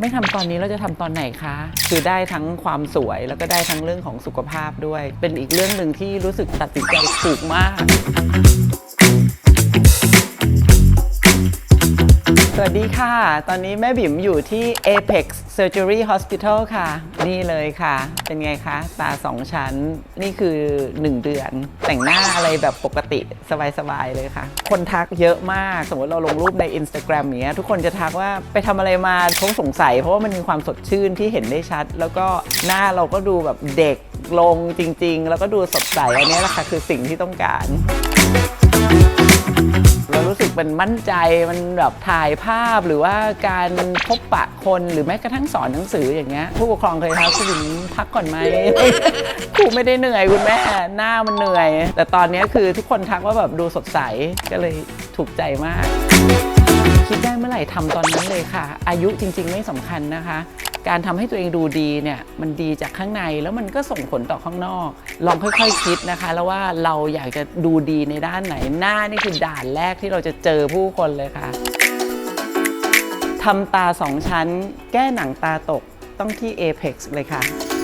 ไม่ทำตอนนี้เราจะทำตอนไหนคะ คือได้ทั้งความสวยแล้วก็ได้ทั้งเรื่องของสุขภาพด้วย เป็นอีกเรื่องหนึ่งที่รู้สึกตัดสินใจถูกมาก สวัสดีค่ะ ตอนนี้แม่บิ๋มอยู่ที่ Apex Surgery Hospital ค่ะ นี่เลยค่ะ เป็นไงคะ ตาสองชั้น นี่คือ 1 เดือน แต่งหน้าอะไรแบบปกติสบายๆเลยค่ะ คนทักเยอะมาก สมมติเราลงรูปใน Instagram อย่างเงี้ย ทุกคนจะทักว่าไปทำอะไรมาเขาสงสัย เพราะว่ามันมีความสดชื่นที่เห็นได้ชัด แล้วก็หน้าเราก็ดูแบบเด็กลงจริง ๆ แล้วก็ดูสดใส อันนี้แหละค่ะคือสิ่งที่ต้องการ เรารู้สึกเป็นมั่นใจมันแบบถ่ายภาพหรือว่าการพบปะคนหรือแม้กระทั่งสอนหนังสืออย่างเงี้ยผู้ปกครองเคยทักคุณหญิงพักก่อนไหมครูไม่ได้เหนื่อยคุณแม่หน้ามันเหนื่อย แต่ตอนนี้คือทุกคนทักว่าแบบดูสดใสก็เลยถูกใจมาก คิดได้เมื่อไหร่ทำตอนนั้นเลยค่ะ อายุจริง ๆ ไม่สำคัญนะคะ การทำให้ตัวเองดูดีเนี่ยมันดีจากข้างในแล้วมันก็ส่งผลต่อข้างนอก ลองค่อยๆคิดนะคะ แล้วว่าเราอยากจะดูดีในด้านไหนหน้านี่คือด่านแรกที่เราจะเจอผู้คนเลยค่ะทำตาสองชั้น แก้หนังตาตกต้องที่ Apex เลยค่ะ